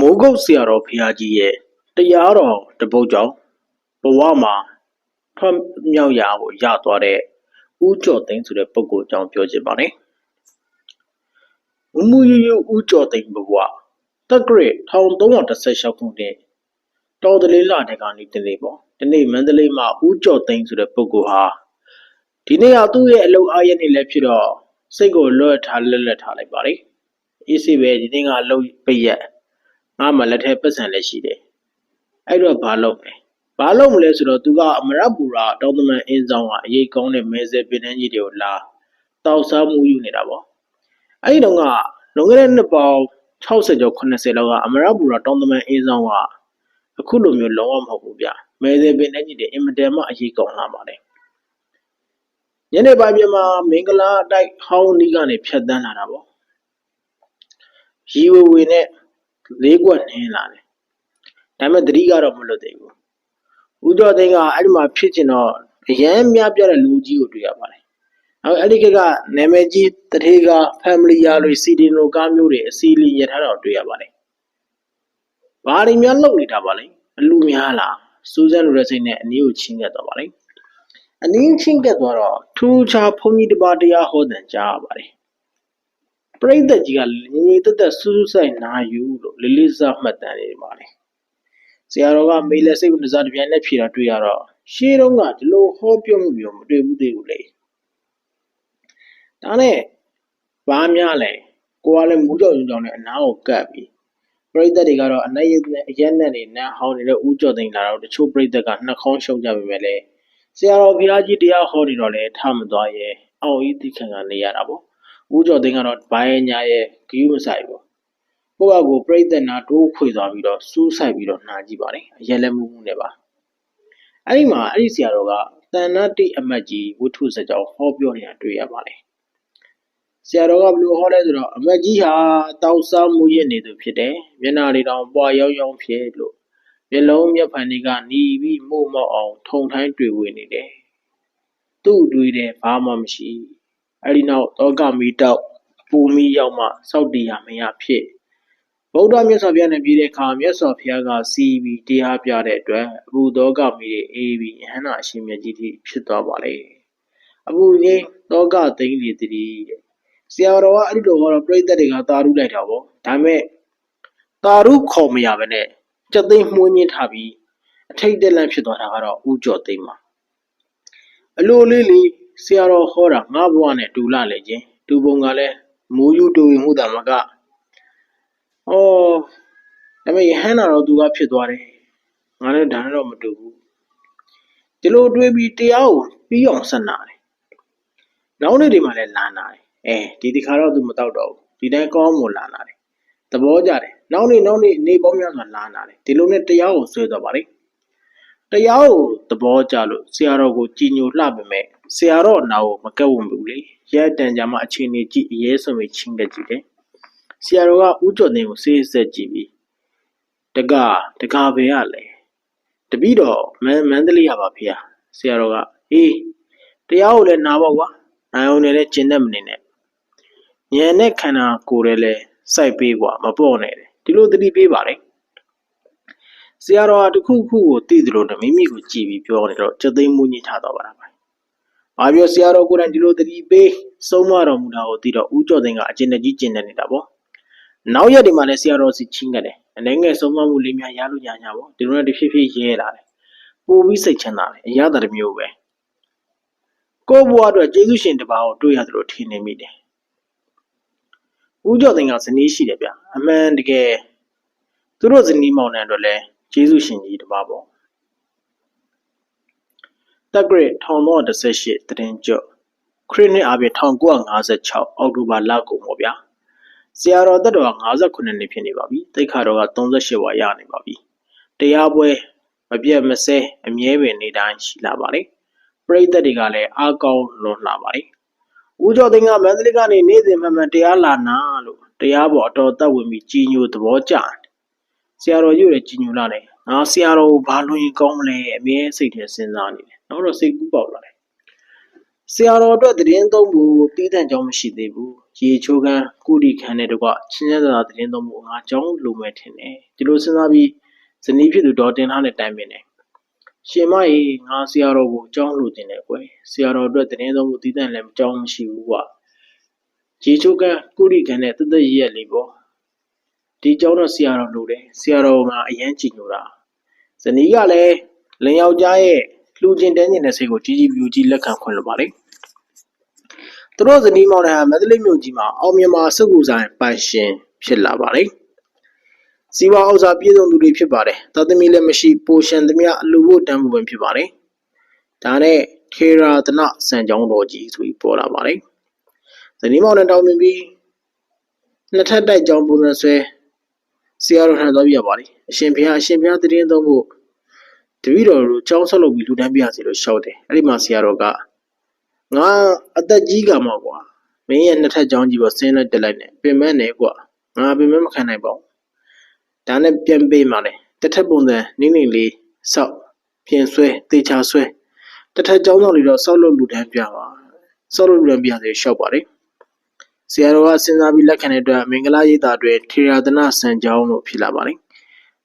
မိုးကုတ်ဆရာတော်ဘုရားကြီးရဲ့တရားတော်တစ်ပုဒ်ကြောင့်ဘဝမှာထွတ်မြောက်ရာကိုရသွားတဲ့ဦးကျော်သိန်းဆိုတဲ့ပုဂ္ဂိုလ်အကြောင်းပြောချင်ပါတယ်။မူမူရရဦးကျော်သိန်းဘဝတက္ကရာ1316ခုနှစ်တော်တလေးလတကနေတနေ့ပေါ့ဒီနေ့မန္တလေးမှာဦးကျော်သိန်းဆိုတဲ့ပုဂ္ဂိုလ်ဟာဒီနေ့ကသူ့ရဲ့အလုပ်အားရနေလည်းဖြစ်တော့စိတ်ကိုလွတ်ထားလွတ်လပ်ထားလိုက်ပါလေ။အေးစေပဲဒီနေ့ကအလုပ်ပိတ်ရက် ငါမှလက်ထဲပတ်စံလည်းရှိတယ်။အဲ့တော့ဘာလုပ်မလဲ။ဘာလုပ်မလဲဆိုတော့သူကအမရပူရာတောင်းတမန်အင်းဆောင်ကအရေးကောင်းတဲ့မဲဆဲပင်တန်းကြီးတွေကိုလာတောက်စားမှုယူနေတာပေါ့။အဲ့ဒီတော့ကလွန်ခဲ့တဲ့နှစ်ပေါင်း60ကျော်80လောက်ကအမရပူရာတောင်းတမန်အင်းဆောင်ကအခုလိုမျိုးလုံးဝမဟုတ်ဘူးဗျ။မဲဆဲပင်တန်းကြီးတွေအင်မတန်မှအရေးကောင်းလာပါတယ်။ညနေပိုင်းပြမှာမင်္ဂလာတိုက်ဟောင်းနီးကနေဖြတ်တန်းလာတာပေါ့။ရီဝေဝေနဲ့ လေးကွက်နင်းလာတယ်။ဒါပေမဲ့သတိကတော့မလွတ်သေးဘူး။ဦးတော်သိန်းကအဲ့ဒီမှာဖြစ်ကျင်တော့အရန်များပြတဲ့လူကြီးကိုတွေ့ရပါတယ်။နောက်အဲ့ဒီကကနာမည်ကြီးတထေးက family ရလို့စီဒီနိုကားမျိုးတွေအစီလီရထားတော့တွေ့ရပါတယ်။ဘာတွေများလုပ်နေတာပါလဲ။အလူများလား။စူးစမ်းလို့တဲ့စိတ်နဲ့အနည်းကိုချင်းကပ်သွားပါလေ။အနည်းချင်းကပ်သွားတော့ထူးခြားဘုန်းကြီးတစ်ပါးတရားဟောတဲ့ကြားရပါတယ်။ ပရိသတ်ကြီးကငြိမ်ငြိမ်သက်သက်စူးစူးဆိုင်နာယူလို့လေးလေးစားမှတ်တမ်းနေပါလေဆရာတော်ကမေးလက်စိတ်ဝင်စားတစ်ပြိုင်နက်ဖြေတာတွေ့ရတော့ရှေးတုန်းကဒီလိုဟောပြောမှုမျိုးမတွေ့ဘူးသေးဘူးလေဒါနဲ့ဘာများလဲကိုကလည်းမူးကြော်ညုံကြောင်နဲ့အနားကိုကပ်ပြီးပရိသတ်တွေကတော့အနက်ရနဲ့အရက်နဲ့နေနန်းဟောင်းနေတဲ့ဥကြော်သိန်းလာတော့တချို့ပရိသတ်ကနှာခေါင်းရှုံကြပြီပဲလေဆရာတော်ဘုရားကြီးတရားဟောနေတော့လေထမသွားရဲ့အောက်ဤတိခံကနေရတာပေါ့ ဦးကျော်သိန်းကတော့ဘိုင်းညာရဲ့ဂယူးမဆိုင်ဘူးကိုယ့်အကိုပြိဿနာတိုးခွေသွားပြီးတော့စူးဆိုင်ပြီးတော့နှာကြည့်ပါလေအရက်လက်မှုမှုနဲ့ပါအဲ့ဒီမှာအဲ့ဒီဆရာတော်ကတဏ္ဍတိအမတ်ကြီးဝတ္ထုစကြောင်းဟောပြောနေတာတွေ့ရပါလေဆရာတော်ကဘယ်လိုဟောလဲဆိုတော့အမတ်ကြီးဟာတောက်စားမှုရနေသူဖြစ်တယ်မျက်နာတွေတောင်ပွားရောင်းရောင်းဖြစ်လို့မျက်လုံးမျက်ဖန်တွေကหนีပြီးမှုမောက်အောင် ထုံထိုင်းတွေ့ဝင်နေတယ်သူ့တွေ့တယ်ဘာမှမရှိ အဲ့ဒီနောက်တောကမီတောက် ပူမီရောက်မှစောက်တရားမရဖြစ် ဗုဒ္ဓမြတ်စွာဘုရားနဲ့ ပြည်တဲ့အခါ မြတ်စွာဘုရားက စီးပြီးတရားပြတဲ့အတွက်အဘူတောကမီတွေ အေးပြီးယဟန္တာအရှင်မြတ်ကြီးတိဖြစ်သွားပါလေအဘူငိမ့်တောကသိမ့်လေတည်းတဲ့ ဆရာတော်က အဲ့ဒီလိုဟောတော့ပြိဿတွေက သာရုလိုက်တာပေါ့ ဒါပေမဲ့ သာရုခေါ်မရဘဲနဲ့စက်သိမ့်မှုန်းညင်းထားပြီး အထိတ်တက်လန့်ဖြစ်သွားတာကတော့ဥကြော်သိမ့်ပါ အလိုလေးလေး ဆရာတော်ဟောတာငါဘဝနဲ့တူလာလေခြင်းတူပုံကလည်းမူယူတူဝင်မှုတာမကဩဒါပေမဲ့ယဟန္တာတော့သူကဖြစ်သွားတယ်ငါလည်းဒါနဲ့တော့မတူဘူးဒီလိုတွေးပြီးတရားကိုပြီးအောင်ဆက်နာတယ်နောက်နေ့တွေမှာလည်းလာနာတယ်အဲဒီဒီခါတော့သူမတော့တော့ဘူးဒီတိုင်းကောင်းမွန်လာနာတယ်သဘောကျတယ်နောက်နေ့နောက်နေ့နေပေါင်းများစွာလာနာတယ်ဒီလိုနဲ့တရားကိုဆွဲသွားပါလေတရားကိုသဘောကျလို့ဆရာတော်ကိုကြည်ညိုလှပေမဲ့ ဆရာတော်နာကိုမကက်ဝံဘူးလေရဲတန်ကြမှာအခြေအနေကြည့်အရေးဆုံးပြီးချင်းကကြည့်တယ်ဆရာတော်ကဥကျော်သိန်းကိုစေးဆက်ကြည့်ပြီးတကတကပဲရလေတပည့်တော်မန်မန္တလေးရပါဖေဆရာတော်ကအေးတရားကိုလည်းနာပေါ့ကွာနိုင်အောင်လည်းကျင့်တတ်မနေနဲ့ဉာဏ်နဲ့ခန္ဓာကိုယ်လည်းစိုက်ပေးကွာမပေါ့နဲ့ဒီလိုတတိပေးပါလေဆရာတော်ကတခုခုကိုသိတယ်လို့မိမိကိုကြည်ပြီးပြောနေတော့စက်သိမ်းမှုညှိထားတော့ပါလား။ ဘာပြောဆရာတော်ကိုယ်တိုင်ဒီလိုတတိပေးဆုံးမတော်မူတာကိုသိတော့ဦးကျော်သိန်းကအကျဉ်းကြီးကျင့်နေနေတာပေါ့။နောက်ရက်ဒီမှာလည်းဆရာတော်စီချင်းခဲ့တယ်။အနေငယ်ဆုံးမမှုလေးများရလို့ညာညာပေါ့။ဒီလိုနဲ့တဖြည်းဖြည်းရဲလာတယ်။ပို့ပြီးစိတ်ချမ်းသာတယ်။အရသာတစ်မျိုးပဲ။ကိုယ့်ဘဝအတွက်ကျေးဇူးရှင်တစ်ပါးကိုတွေ့ရတယ်လို့ထင်နေမိတယ်။ဦးကျော်သိန်းကဇနီးရှိတယ်ဗျ။အမှန်တကယ်သူတို့ဇနီးမောင်နှံအတွက်လည်းကျေးဇူးရှင်ကြီးတစ်ပါးပေါ့ တက်ဂရစ်1318တရင်ကျော့ခရစ်နှစ်အပြင်1956အောက်တိုဘာလကုန်ပေါ့ဗျာဆရာတော်တက်တော်က58နှစ်ဖြစ်နေပါပြီတိတ်ခါတော်က38ဝါရနေပါပြီတရားပွဲမပြတ်မစဲအမြဲပင်နေတိုင်းရှိလာပါလေပရိသတ်တွေကလည်းအားကောင်းလွန်လှပါလေဦးကျော်သိန်းကမန္တလေးကနေနေ့စဉ်မှန်မှန်တရားလာနာလို့တရားပေါ်အတော်သက်ဝင်ပြီးကြီးညိုသဘောကျတယ်ဆရာတော်ကြီးလည်းကြီးညိုလာတယ် ငါဆရာတော်ကိုဘာလို့ရင်ကောင်းမလဲအမြဲစိတ်ထဲစဉ်းစားနေတယ်နောက်တော့စိတ်ကူးပေါက်လာတယ်ဆရာတော်အတွက်တည်င်းသုံးဖို့တီးတန့်ကြောင်းမရှိသေးဘူးရေချိုးခန်းကုတီခန်းနဲ့တကွချင်းချင်းသာသာသတင်းသုံးဖို့ငါကြောင်းလိုမယ်ထင်တယ်ဒီလိုစဉ်းစားပြီးဇနီးဖြစ်သူဒေါ်တင်ထားနဲ့တိုင်ပင်တယ်ရှင်မရေငါဆရာတော်ကိုကြောင်းလိုချင်တယ်ကွယ်ဆရာတော်အတွက်သတင်းသုံးဖို့တည်တံ့လည်းကြောင်းမရှိဘူးကွာရေချိုးခန်းကုတီခန်းနဲ့တသက်ရရက်လေးပေါ့ဒီကြောင်းတော့ဆရာတော်လိုတယ်ဆရာတော်ကအရန်ကြည်ညိုတာ ဇနီးကလည်းလင်ယောက်ျားရဲ့လှူကျင်တန်းကျင်တဲ့စိတ်ကိုကြီးကြီးပြူကြီးလက်ခံခွင့်လို့ပါလေသူတို့ဇနီးမောင်နှံဟာမန္တလေးမြို့ကြီးမှာအောင်မြန်မာစက္ကူဆိုင်ပိုင်ရှင်ဖြစ်လာပါတယ်စီဝါဥစ္စာပြည့်စုံသူတွေဖြစ်ပါတယ်သာသမီလည်းမရှိပိုရှန်သမျှအလူဖို့တန်းဖို့ပင်ဖြစ်ပါတယ်ဒါနဲ့ထေရာသနစံကြောင်းတော်ကြီးဆိုပြီးပေါ်လာပါတယ်ဇနီးမောင်နှံတောင်းပန်ပြီးနှစ်ထပ်တိုက်ကြောင်းပုံစံဆွဲ ဆရာတော်ထံသွားပြရပါတယ်အရှင်ဘုရားအရှင်ဘုရားတည်င်းသုံးဖို့တပည့်တော်တို့ကြောင်းဆက်လုပ်ပြီးလူတန်းပြရစီလို့ရှောက်တယ်အဲ့ဒီမှာဆရာတော်ကငါအသက်ကြီးကမှာကွာမင်းရဲ့နှစ်ထပ်ကြောင်းကြီးပေါ်ဆင်းလိုက်တက်လိုက်နဲ့ပင်မနဲ့ကွာငါပင်မမခံနိုင်ပါဘူးဒါနဲ့ပြန်ပေးမှလေတစ်ထပ်ပုံစံနင်းနေလေးစောက်ပြင်ဆွဲတေချာဆွဲတစ်ထပ်ကြောင်းဆောင်လေးတော့စောက်လုပ်လူတန်းပြပါစောက်လုပ်လူတန်းပြစီရှောက်ပါတယ် ဆရာတော်ကစဉ်းစားပြီးလက်ခံတဲ့အတွက်မင်္ဂလာရိပ်သာအတွင်းထေရသနစံကြောင်းလို့ဖြစ်လာပါတယ်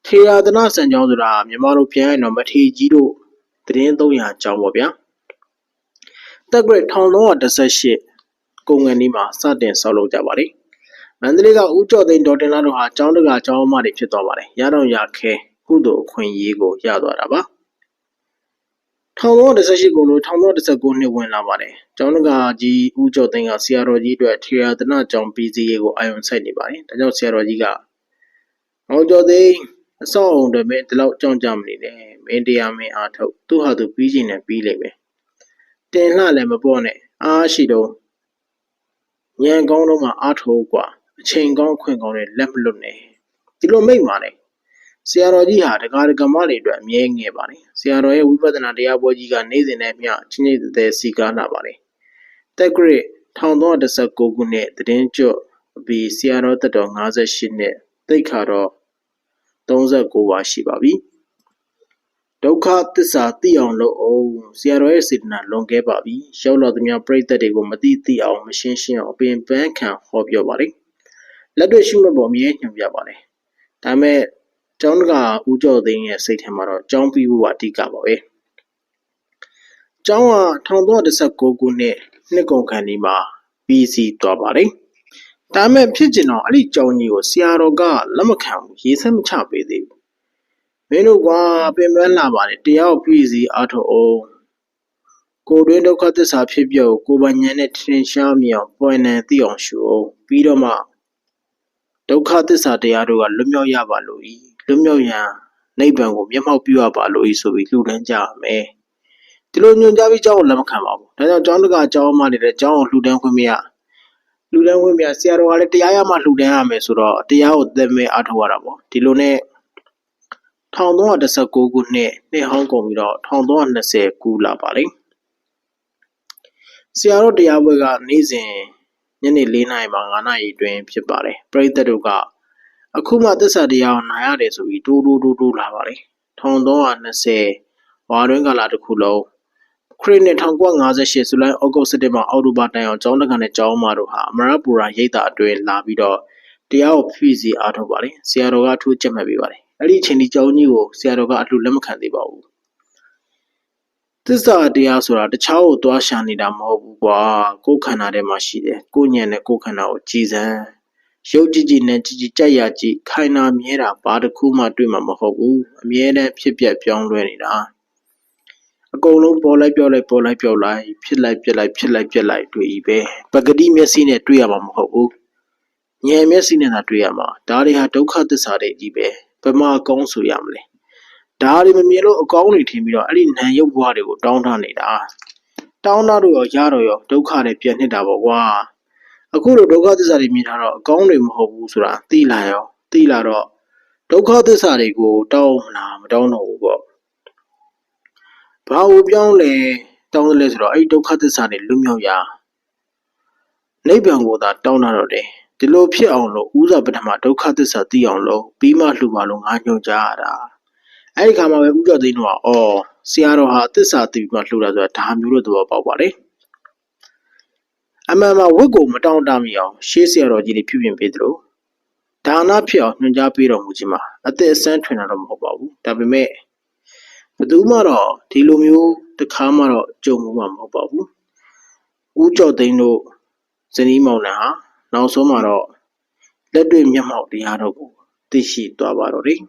ထေရသနစံကြောင်းဆိုတာမြန်မာလိုပြန်ရင်တော့မထေကြီးတို့သတင်း300ကျောင်းပေါ့ဗျာတက်ဂရိတ်1318ကုန်ငန်းဒီမှာစတင်ဆောက်လုပ်ကြပါတယ်မန္တလေးကဦးကျော်သိန်းဒေါ်တင်လာတို့ဟာကျောင်းတကာကျောင်းမတွေဖြစ်သွားပါတယ်ရတော့ရခဲကုသိုလ်အခွင့်အရေးကိုရသွားတာပါ 1318ကိုလို့1319နှစ်ဝင်လာပါတယ်။ကျောင်းတကာကြီးဦးကျော်သိန်းကဆရာတော်ကြီးအတွက်ထေရသနကျောင်းပြီးစီးရေးကိုအာရုံစိုက်နေပါတယ်။ဒါကြောင့်ဆရာတော်ကြီးကအောင်ကျော်သိန်းအဆောက်အုံတွေမဲ့ဒီလောက်ကြောင်ကြမနေနဲ့မင်းတရားမင်းအားထုတ်သူ့ဟာသူပြီးချင်တယ်ပြီးလိမ့်မယ်တင်လှလည်းမပေါ့နဲ့အားရှိတော့ညံကောင်းတော့မှအားထုတ်กว่าအချိန်ကောင်းခွင့်ကောင်းနဲ့လက်မလွတ်နဲ့ဒီလိုမိတ်ပါလေ ဆရာတော်ကြီးဟာတကားတကမတွေအတွက်အမြဲငယ်ပါလေဆရာတော်ရဲ့ဝိပဿနာတရားပွဲကြီးကနေ့စဉ်နဲ့မျှချင်းချင်းသေးသေးစီကားလာပါလေတက်ဂရစ်1319ခုနှစ်တည်င်းကျွတ်ပြီးဆရာတော်တက်တော်58နှစ်သိခါတော့39ပါရှိပါပြီဒုက္ခသစ္စာသိအောင်လုပ်အောင်ဆရာတော်ရဲ့စေတနာလွန်ကဲပါပြီရောက်လာသမျှပြိတ္တတွေကိုမသိသိအောင်မရှင်းရှင်းအောင်အပင်ပန်းခံဟောပြောပါလေလက်တွေ့ရှိမဲ့ပေါ်မြဲညွှန်ပြပါလေဒါမဲ့ ကျောင်းတကာဦးကျော်သိန်းရဲ့စိတ်ထဲမှာတော့ကျောင်းပြီးဖို့ကအဓိကပါပဲကျောင်းက1319ခုနှစ်နှစ်ကုန်ခန်းဒီမှာပြီးစီးသွားပါတယ်ဒါမဲ့ဖြစ်ကျင်တော့အဲ့ဒီကြောင်ကြီးကိုဆရာတော်ကလက်မခံဘူးရေးဆက်မချပေးသေးဘူးမင်းတို့ကပင်ပန်းလာပါတယ်တရားကိုပြည်စီအားထုတ်အောင်ကိုတွင်ဒုက္ခသစ္စာဖြစ်ပြုတ်ကိုယ်ပိုင်ဉာဏ်နဲ့ထင်ရှားမြင်အောင်ပွင့်နေသိအောင်ရှုအောင်ပြီးတော့မှဒုက္ခသစ္စာတရားတို့ကလွတ်မြောက်ရပါလို့ဤ လွတ်မြောက်ရန်နိဗ္ဗာန်ကိုမျက်မှောက်ပြုရပါလို့ဤဆိုပြီးလှူဒန်းကြရမယ်။ဒီလိုညွှန်ကြားပြီးကျောင်းကိုလက်မခံပါဘူး။ဒါကြောင့်ကျောင်းတကကျောင်းအမတွေလည်းကျောင်းကိုလှူဒန်းခွင့်မရလှူဒန်းခွင့်မရဆရာတော်ကလည်းတရားရမှလှူဒန်းရမယ်ဆိုတော့တရားကိုသက်မဲ့အားထုတ်ရတာပေါ့။ဒီလိုနဲ့1319ခုနှစ်နှစ်ဟောင်းကုန်ပြီးတော့1320ခုလာပါလိမ့်။ဆရာတော်တရားပွဲကနေ့စဉ်ညနေ4နာရီမှ9နာရီအတွင်းဖြစ်ပါတယ်။ပရိသတ်တို့က အခုမှသစ္စာတရားကိုနားရတယ်ဆိုပြီးတိုးတိုးတိုးတိုးလာပါတယ်1320ဝါတွင်းကာလတစ်ခုလုံးခရစ်နှစ်1958ဇူလိုင်ဩဂုတ်စက်တင်ဘာအောက်တိုဘာတိုင်အောင်ကျောင်းတက္ကနဲ့ကျောင်းမတို့ဟာအမရပူရာရိပ်သာအတွင်းလာပြီးတော့တရားကိုဖြည့်စီအားထုတ်ပါတယ်ဆရာတော်ကထိုးချက်မှတ်ပေးပါတယ်အဲ့ဒီအချိန်ဒီကျောင်းကြီးကိုဆရာတော်ကအလှလက်မခံသေးပါဘူးသစ္စာတရားဆိုတာတခြားကိုသွားရှာနေတာမဟုတ်ဘူးကွာကိုယ်ခန္ဓာထဲမှာရှိတယ်ကိုယ်ဉာဏ်နဲ့ကိုယ်ခန္ဓာကိုကြည်စမ်း ရုပ်ကြည်ကြည်နဲ့ကြည်ကြည်ကြက်ရကြည်ခိုင်နာမြဲတာဘာတစ်ခုမှတွေ့မှာမဟုတ်ဘူးအမြဲတမ်းဖြစ်ပြပြောင်းလဲနေတာအကုန်လုံးပေါ်လိုက်ပြောလိုက်ပေါ်လိုက်ပြောလိုက်ဖြစ်လိုက်ပြက်လိုက်ဖြစ်လိုက်ပြက်လိုက်တွေ့ဤပဲပဂတိမျက်စိနဲ့တွေ့ရမှာမဟုတ်ဘူးဉာဏ်မျက်စိနဲ့သာတွေ့ရမှာဒါတွေဟာဒုက္ခသစ္စာတွေကြီးပဲဘယ်မှာအကောင်းဆိုရမလဲဒါတွေမမြင်လို့အကောင်းတွေထင်ပြီးတော့အဲ့ဒီနာရုပ်ဘဝတွေကိုတောင်းတနေတာတောင်းတတော့ရောရတော့ရောဒုက္ခတွေပြည့်နေတာပေါ့ကွာ အခုလိုဒုက္ခသစ္စာတွေမြင်တာတော့အကောင်းတွေမဟုတ်ဘူးဆိုတာသိလာရောသိလာတော့ဒုက္ခသစ္စာတွေကိုတောင်းလာမတောင်းတော့ဘူးပေါ့ဘာလို့ပြောင်းလဲတောင်းတယ်လဲဆိုတော့အဲ့ဒီဒုက္ခသစ္စာတွေလွတ်မြောက်ရာနိဗ္ဗာန်ကိုသာတောင်းတာတော့တယ်ဒီလိုဖြစ်အောင်လို့ဥဇာပထမဒုက္ခသစ္စာသိအောင်လို့ပြီးမှလှူပါလို့ငါညွှန်ကြားရတာအဲ့ဒီခါမှာပဲဥကျော်သိန်းတို့ကအော်ဆရာတော်ဟာသစ္စာသိပြီးမှလှူတာဆိုတာဒါမျိုးလို့သဘောပေါက်ပါလေ အမှန်မှာဝတ်ကိုမတောင့်တမိအောင်ရှေးဆရာတော်ကြီးတွေပြုပြင်ပေးသလိုဒါနဖြစ်အောင်ညွှန်ကြားပေးတော်မူခြင်းမှာအသက်အဆန်းထွင်တာတော့မဟုတ်ပါဘူးဒါပေမဲ့ဘယ်သူမှတော့ဒီလိုမျိုးတစ်ခါမှတော့ကြုံမှုမှာမဟုတ်ပါဘူးဦးကျော်သိန်းတို့ဇနီးမောင်နှံဟာနောက်ဆုံးမှာတော့လက်တွေ့မျက်မှောက်တရားတော်ကိုသိရှိသွားပါတော့တယ်